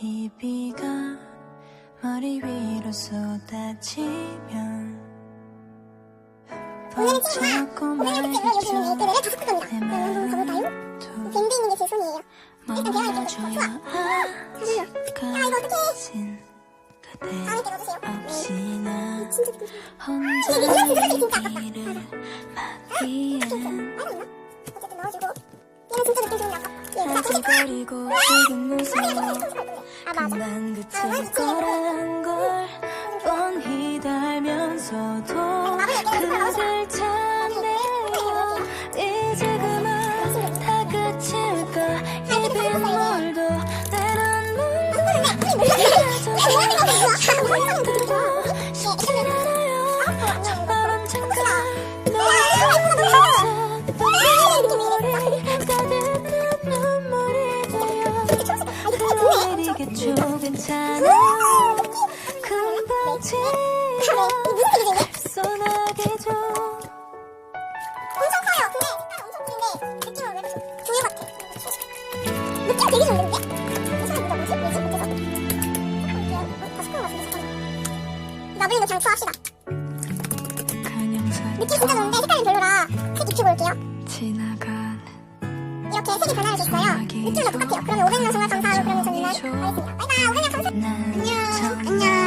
이 비가 머리 위로 쏟아지면 오늘은 내 진짜 좋아. 혼자 근데 이거 진짜 진짜 아깝다. 어쨌든 넣어주고. 얘는 진짜 느낌 좋은데 아깝다. 아, 맞아. 금방 그칠 거란 걸 뻔히 달면서도 그댈 찾 흘러내리겠죠 괜찮아 금방 지나 쏘나게죠 엄청 커요. 근데 색깔 엄청 크는데 느낌은 왜 이렇게 조유 같아. 느낌 되게 좋은데? 무슨 뭐가 뭐지? 뭐지? 어때서? 어, 다 스포 같은데 잠깐만. 나블리도 그냥 투합시다. 그냥 느낌 진짜 좋은데 색깔은 별로라 색 입히고 올게요. 지나간 이렇게 색이 변하는 게 있어요. 느낌도 똑같은데 바이바이. 오늘 영상 안녕. 안녕.